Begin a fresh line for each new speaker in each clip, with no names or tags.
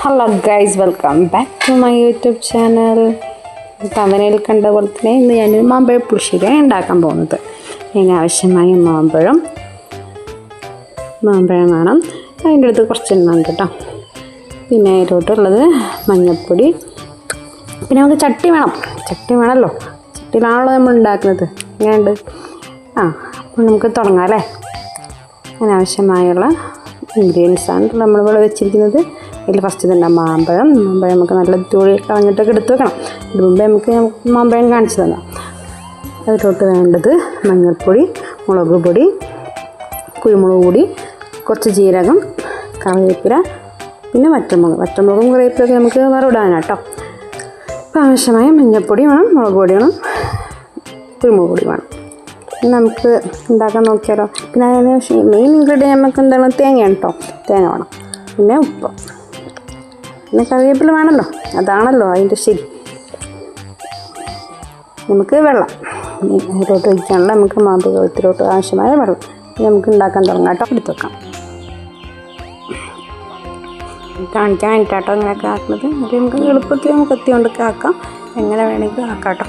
Hello guys welcome back to my YouTube channel തവനയിൽ കണ്ട പോലെ തന്നെ ഇന്ന് ഞാനൊരു മാമ്പഴ പുളിശ്ശേരിയാണ് ഉണ്ടാക്കാൻ പോകുന്നത്. അതിന് ആവശ്യമായ മാമ്പഴം മാമ്പഴം വേണം. അതിന്റെ അടുത്ത് കുറച്ച് എണ്ണം കേട്ടോ. പിന്നെ അതിലോട്ടുള്ളത് മഞ്ഞൾപ്പൊടി പിന്നെ നമുക്ക് ചട്ടി വേണം. ചട്ടി വേണമല്ലോ. ചട്ടിയിലാണല്ലോ നമ്മൾ ഉണ്ടാക്കുന്നത്. എങ്ങനെയുണ്ട്? ആ അപ്പോൾ നമുക്ക് തുടങ്ങാം അല്ലേ? അതിനാവശ്യമായുള്ള ഇൻഗ്രീഡിയൻസ് ആണ് നമ്മളിവിടെ വെച്ചിരിക്കുന്നത്. അതിൽ ഫസ്റ്റ് തന്നെ മാമ്പഴം. മാമ്പഴം നമുക്ക് നല്ല തൊഴിൽ കളഞ്ഞിട്ടൊക്കെ എടുത്ത് വെക്കണം. ഇതിന് മുമ്പേ നമുക്ക് മാമ്പഴം കാണിച്ചു തരാം. അതിലോട്ട് വേണ്ടത് മഞ്ഞൾപ്പൊടി മുളക് പൊടി കുരുമുളക് പൊടി കുറച്ച് ജീരകം കറിവേപ്പില പിന്നെ വറ്റമുളക് വറ്റമുളകും കറിവേപ്പിലൊക്കെ നമുക്ക് വറവിടാനാണ് കേട്ടോ അപ്പോൾ ആവശ്യമായ മഞ്ഞൾപ്പൊടി വേണം മുളക് പൊടി വേണം കുരുമുളക് പൊടി വേണം. നമുക്ക് ഉണ്ടാക്കാൻ നോക്കിയാലോ? പിന്നെ അതിന് മെയിൻ ഇൻഗ്രീഡിയൻ നമുക്ക് എന്താണ്? തേങ്ങയാണ് കേട്ടോ തേങ്ങ വേണം. പിന്നെ ഉപ്പ്. പിന്നെ കറിവേപ്പില വേണമല്ലോ. അതാണല്ലോ അതിന്റെ ശരി. നമുക്ക് വെള്ളം. ഇതിലോട്ട് ഒഴിക്കാനുള്ള നമുക്ക് മാതൃകത്തിലോട്ട് ആവശ്യമായ വെള്ളം. നമുക്ക് ഉണ്ടാക്കാൻ തുടങ്ങാം കേട്ടോ. എടുത്ത് വെക്കാം. കാണിക്കാൻ വേണ്ടിയിട്ടാട്ടോ അങ്ങനെയൊക്കെ ആക്കുന്നത് എന്നിട്ട് നമുക്ക് എളുപ്പത്തിൽ നമുക്ക് എത്തി കൊണ്ടൊക്കെ ആക്കാം എങ്ങനെ വേണമെങ്കിലും ആക്കാം കേട്ടോ.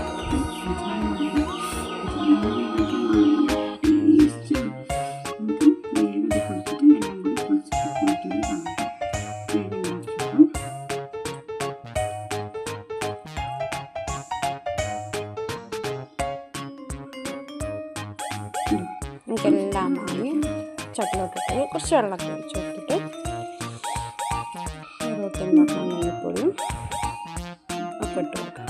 നമുക്കെല്ലാം വാങ്ങി ചട്ടിലോട്ടിട്ട് കുറച്ച് വെള്ളമൊക്കെ ഒഴിച്ച് കൊടുത്തിട്ട് മഞ്ഞൾപ്പൊടിയും ഒക്കെ ഇട്ട് കൊടുക്കാം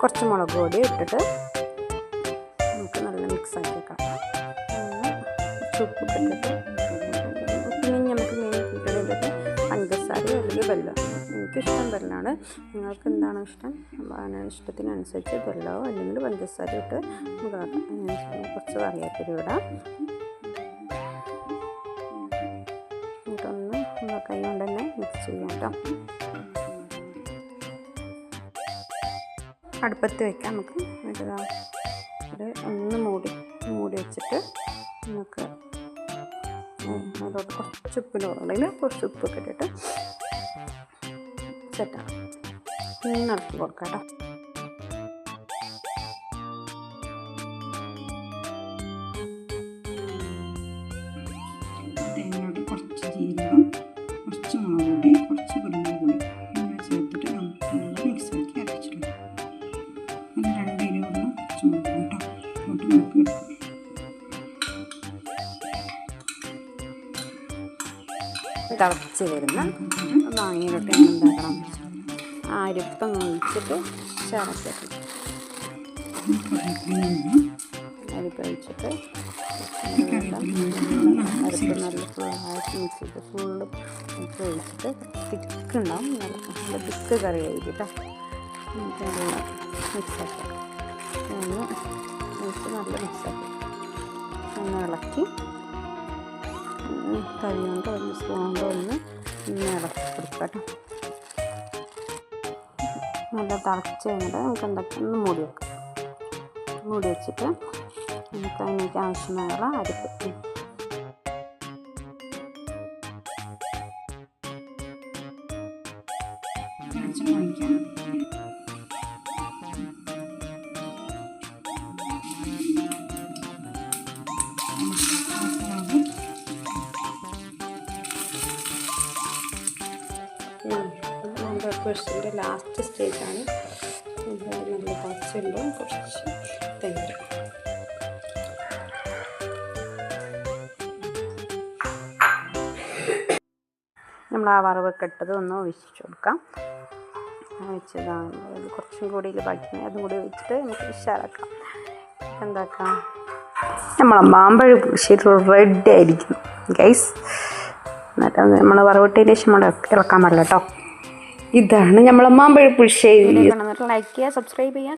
കുറച്ച് മുളക് പൊടി ഇട്ടിട്ട് നമുക്ക് നല്ല മിക്സ് ആക്കി വെക്കാം ഒന്ന് ചുപ്പ് ഇട്ടിട്ട് പിന്നെ നമുക്ക് മെയിൻ ഇട്ടിട്ട് പഞ്ചസാര അല്ലെങ്കിൽ വെള്ളം എനിക്കിഷ്ടം വെള്ളമാണ് നിങ്ങൾക്ക് എന്താണോ ഇഷ്ടം ഇഷ്ടത്തിനനുസരിച്ച് വെള്ളമോ അല്ലെങ്കിൽ പഞ്ചസാര ഇട്ട് കുറച്ച് കറിവേപ്പില ഇടാം. എന്നിട്ടൊന്ന് കൈ കൊണ്ട് തന്നെ മിക്സ് ചെയ്യാം കേട്ടോ. അടുപ്പത്ത് വെക്കാം നമുക്ക്. ഇത് ഒന്ന് മൂടി മൂടി വെച്ചിട്ട് നമുക്ക് അതിലോട്ട് കുറച്ച് ഉപ്പിന് ഉണ്ടെങ്കിൽ കുറച്ച് ഉപ്പൊക്കെ ഇട്ടിട്ട് സെറ്റാണ് ഇളക്കി കൊടുക്കാം കേട്ടോ
തേങ്ങയോട് കുറച്ച് ജീരകം കുറച്ച് മുളക് പൊടി കുറച്ച് കുരുമുളക് പൊടി എന്നിവ ചേർത്തിട്ട് നമുക്ക് നല്ല മിക്സാക്കി അരച്ചിട്ടുണ്ട് അത് രണ്ട് ഇരുപതും ചുമക്കും കേട്ടോ നമുക്ക്
തിളച്ച് വരുന്ന മാങ്ങയിലോട്ട് ഞാൻ എന്താക്കണം ആ അരിപ്പം ഒഴിച്ചിട്ട് ചതച്ചിട്ട് അരിപ്പ് ഒഴിച്ചിട്ട് അരിപ്പ് നല്ല ഫുള്ളായിട്ട് മിക്സ് ഫുള്ള് മിക്സ് ഒഴിച്ചിട്ട് തിക്ക് ഉണ്ടാവും നല്ല തിക്ക് കറി ആയിരിക്കും കേട്ടോ എന്നിട്ട് നല്ല മിക്സാക്കി ഒന്ന് നല്ല മിക്സാക്കി ഇളക്കി കൈ കൊണ്ട് ഒന്ന് സ്പൂൺ ഒന്ന് ഇളക്കി കൊടുക്കാം കേട്ടോ. നല്ല തിളച്ച് കഴിഞ്ഞിട്ട് നമുക്ക് എന്തൊക്കെ ഒന്ന് മൂടി വെക്കാം. മൂടി വെച്ചിട്ട് നമുക്ക് അതിനേക്ക് ആവശ്യമായുള്ള അരിപ്പ്. ഉം. നമ്മുടെ ക്വസ്റ്റിന്റെ ലാസ്റ്റ് സ്റ്റേജാണ്. നല്ല പച്ചുണ്ട് കുറച്ച് തൈര് നമ്മൾ ആ വറവൊക്കെ ഇട്ടത് ഒന്ന് ഒഴിച്ചു കൊടുക്കാം. വെച്ചതാണ് കുറച്ചും കൂടി ബാക്കി. അതും കൂടി വെച്ചിട്ട് നമുക്ക് ഉഷാറാക്കാം. എന്താക്കാം? നമ്മളെ മാമ്പഴ പുളിശ്ശേരി റെഡ് ആയിരിക്കും ഗൈസ് എന്നിട്ട് നമ്മൾ വറവിട്ടതിന് ശേഷം നമ്മൾ ഇളക്കാൻ പാടില്ല കേട്ടോ. ഇതാണ് നമ്മളെ മാമ്പഴ പുളിശ്ശേരി ലൈക്ക് ചെയ്യുക സബ്സ്ക്രൈബ് ചെയ്യുക.